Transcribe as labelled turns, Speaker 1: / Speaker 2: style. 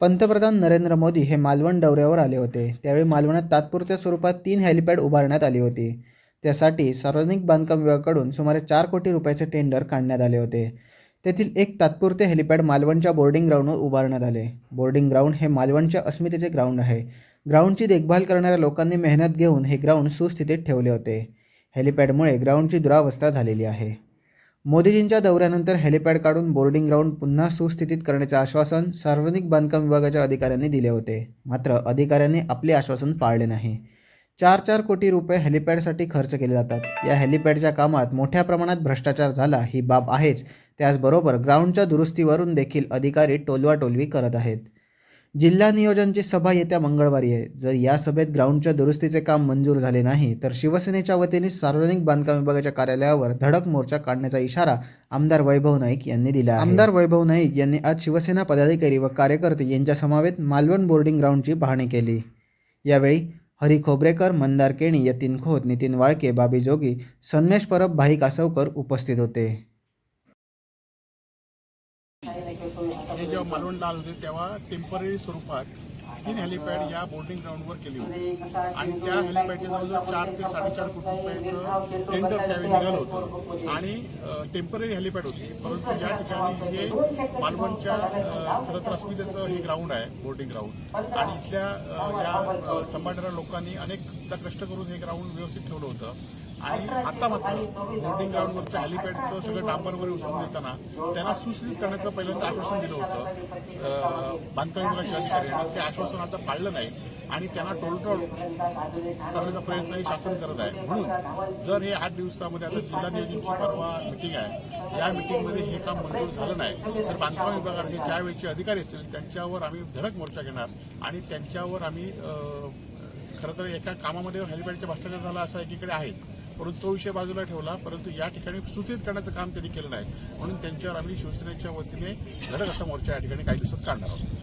Speaker 1: पंतप्रधान नरेंद्र मोदी हे मालवण दौऱ्यावर आले होते. त्यावेळी मालवणात तात्पुरत्या स्वरूपात तीन हेलिपॅड उभारण्यात आली होती. त्यासाठी सार्वजनिक बांधकाम विभागाकडून सुमारे चार कोटी रुपयाचे टेंडर काढण्यात आले होते. तेथील एक तात्पुरते हेलिपॅड मालवणच्या बोर्डिंग ग्राउंडवर उभारण्यात आले. बोर्डिंग ग्राउंड हे मालवणच्या अस्मितेचे ग्राउंड आहे. ग्राउंडची देखभाल करणाऱ्या लोकांनी मेहनत घेऊन हे ग्राउंड सुस्थितीत ठेवले होते. हेलिपॅडमुळे ग्राउंडची दुरावस्था झालेली आहे. मोदीजींच्या दौऱ्यानंतर हेलिपॅड काढून बोर्डिंग ग्राउंड पुन्हा सुस्थितीत करण्याचे आश्वासन सार्वजनिक बांधकाम विभागाच्या अधिकाऱ्यांनी दिले होते. मात्र अधिकाऱ्यांनी आपले आश्वासन पाळले नाही. चार चार कोटी रुपये हेलिपॅडसाठी खर्च केले जातात. या हेलिपॅडच्या कामात मोठ्या प्रमाणात भ्रष्टाचार झाला ही बाब आहेच. त्याचबरोबर ग्राउंडच्या दुरुस्तीवरून देखील अधिकारी टोलवाटोलवी करत आहेत. जिल्हा नियोजनची सभा येत्या मंगळवारी आहे. जर या सभेत ग्राउंडच्या दुरुस्तीचे काम मंजूर झाले नाही तर शिवसेनेच्या वतीने सार्वजनिक बांधकाम विभागाच्या कार्यालयावर धडक मोर्चा काढण्याचा इशारा आमदार वैभव नाईक यांनी दिला आमदार वैभव नाईक यांनी आज शिवसेना पदाधिकारी व कार्यकर्ते यांच्या समवेत मालवण बोर्डिंग ग्राउंडची पाहणी केली. यावेळी हरी खोबरेकर मंदार केणी यतीन खोत नितीन वाळके बाबी जोगी सन्मेश परब भाई कासवकर उपस्थित होते.
Speaker 2: हे जेव्हा मालवणला लाल होते तेव्हा टेंपररी स्वरूपात तीन हेलिपॅड या बोर्डिंग ग्राउंडवर केली होती. आणि त्या हेलिपॅडचे जवळजवळ चार ते साडेचार कोटी रुपयाचं टेंडर त्यावेळी निघालं होतं. आणि टेंपररी हेलिपॅड होती. परंतु ज्या ठिकाणी हे मालवणच्या खरं तर अस्मितेचं हे ग्राउंड आहे बोर्डिंग ग्राउंड आणि इथल्या या अ, लोकांनी अनेकदा कष्ट करून हे ग्राउंड व्यवस्थित ठेवलं होतं. आणि आता मात्र बोर्डिंग ग्राउंडवरच्या हॅलिपॅडचं सगळं डांबर वगैरे उचलून देताना त्यांना सुस्थित करण्याचं पहिल्यांदा आश्वासन दिलं होतं. बांधकाम विभागाच्या अधिकाऱ्यांना ते आश्वासन आता पाळलं नाही आणि त्यांना टोलटोल करण्याचा प्रयत्नही शासन करत आहे. म्हणून जर हे आठ दिवसामध्ये आता जिल्हा नियोजनची परवा मिटिंग आहे या मिटिंगमध्ये हे काम मंजूर झालं नाही तर बांधकाम विभागाचे ज्या वेळचे अधिकारी असतील त्यांच्यावर आम्ही धडक मोर्चा घेणार आणि त्यांच्यावर आम्ही खरं तर एका कामामध्ये हेलिपॅडचा भ्रष्टाचार झाला असा एकीकडे आहेच परंतु तो विषय बाजूला ठेवला परंतु या ठिकाणी सूचित करण्याचं काम त्यांनी केलं नाही. म्हणून त्यांच्यावर आम्ही शिवसेनेच्या वतीने धडक असा मोर्चा या ठिकाणी काही दिवसात काढणार आहोत.